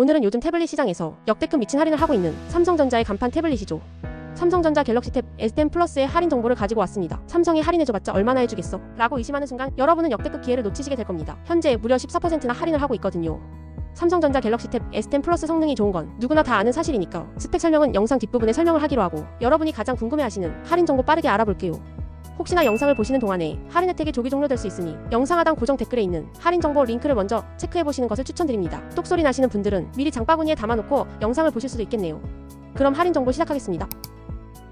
오늘은 요즘 태블릿 시장에서 역대급 미친 할인을 하고 있는 삼성전자의 간판 태블릿이죠. 삼성전자 갤럭시 탭 S10 플러스의 할인 정보를 가지고 왔습니다. 삼성이 할인해줘봤자 얼마나 해주겠어? 라고 의심하는 순간 여러분은 역대급 기회를 놓치시게 될 겁니다. 현재 무려 14%나 할인을 하고 있거든요. 삼성전자 갤럭시 탭 S10 플러스 성능이 좋은 건 누구나 다 아는 사실이니까 스펙 설명은 영상 뒷부분에 설명을 하기로 하고 여러분이 가장 궁금해하시는 할인 정보 빠르게 알아볼게요. 혹시나 영상을 보시는 동안에 할인 혜택이 조기 종료될 수 있으니 영상 하단 고정 댓글에 있는 할인 정보 링크를 먼저 체크해 보시는 것을 추천드립니다. 똑소리 나시는 분들은 미리 장바구니에 담아놓고 영상을 보실 수도 있겠네요. 그럼 할인 정보 시작하겠습니다.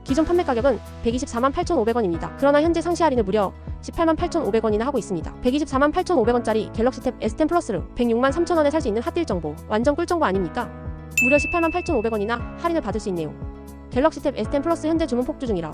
기존 판매 가격은 124만 8,500원입니다. 그러나 현재 상시 할인을 무려 18만 8,500원이나 하고 있습니다. 124만 8,500원짜리 갤럭시 탭 S10 플러스를 106만 3천원에 살 수 있는 핫딜 정보. 완전 꿀 정보 아닙니까? 무려 18만 8,500원이나 할인을 받을 수 있네요. 갤럭시 탭 S10 플러스 현재 주문 폭주 중이라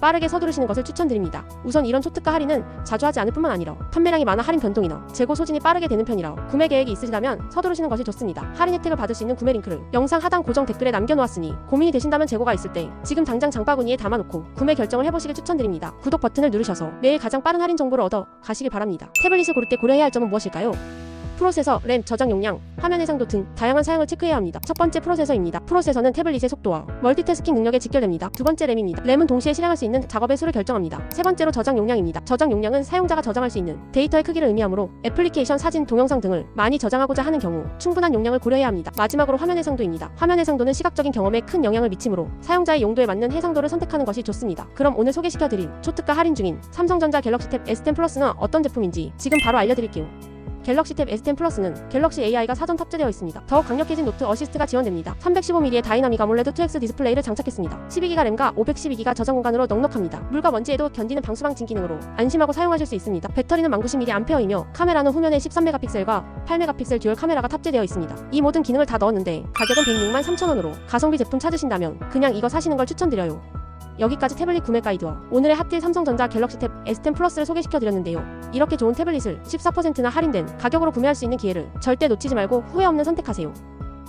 빠르게 서두르시는 것을 추천드립니다. 우선 이런 초특가 할인은 자주 하지 않을 뿐만 아니라 판매량이 많아 할인 변동이나 재고 소진이 빠르게 되는 편이라 구매 계획이 있으시다면 서두르시는 것이 좋습니다. 할인 혜택을 받을 수 있는 구매 링크를 영상 하단 고정 댓글에 남겨놓았으니 고민이 되신다면 재고가 있을 때 지금 당장 장바구니에 담아놓고 구매 결정을 해보시길 추천드립니다. 구독 버튼을 누르셔서 매일 가장 빠른 할인 정보를 얻어 가시길 바랍니다. 태블릿을 고를 때 고려해야 할 점은 무엇일까요? 프로세서, 램, 저장 용량, 화면 해상도 등 다양한 사양을 체크해야 합니다. 첫 번째 프로세서입니다. 프로세서는 태블릿의 속도와 멀티태스킹 능력에 직결됩니다. 두 번째 램입니다. 램은 동시에 실행할 수 있는 작업의 수를 결정합니다. 세 번째로 저장 용량입니다. 저장 용량은 사용자가 저장할 수 있는 데이터의 크기를 의미하므로 애플리케이션, 사진, 동영상 등을 많이 저장하고자 하는 경우 충분한 용량을 고려해야 합니다. 마지막으로 화면 해상도입니다. 화면 해상도는 시각적인 경험에 큰 영향을 미치므로 사용자의 용도에 맞는 해상도를 선택하는 것이 좋습니다. 그럼 오늘 소개시켜드릴 초특가 할인 중인 삼성전자 갤럭시 탭 S10 플러스는 어떤 제품인지 지금 바로 알려드릴게요. 갤럭시 탭 S10 플러스는 갤럭시 AI가 사전 탑재되어 있습니다. 더욱 강력해진 노트 어시스트가 지원됩니다. 315mm의 다이나믹 아몰레드 2X 디스플레이를 장착했습니다. 12기가 램과 512기가 저장 공간으로 넉넉합니다. 물과 먼지에도 견디는 방수방진 기능으로 안심하고 사용하실 수 있습니다. 배터리는 1090mAh이며 카메라는 후면에 13메가픽셀과 8메가픽셀 듀얼 카메라가 탑재되어 있습니다. 이 모든 기능을 다 넣었는데 가격은 106만 3천원으로 가성비 제품 찾으신다면 그냥 이거 사시는 걸 추천드려요. 여기까지 태블릿 구매 가이드와 오늘의 핫딜 삼성전자 갤럭시 탭 S10 플러스를 소개시켜드렸는데요. 이렇게 좋은 태블릿을 14%나 할인된 가격으로 구매할 수 있는 기회를 절대 놓치지 말고 후회 없는 선택하세요.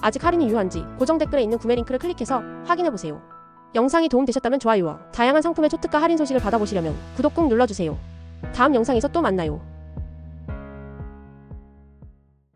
아직 할인이 유효한지 고정 댓글에 있는 구매 링크를 클릭해서 확인해보세요. 영상이 도움되셨다면 좋아요와 다양한 상품의 초특가 할인 소식을 받아보시려면 구독 꼭 눌러주세요. 다음 영상에서 또 만나요.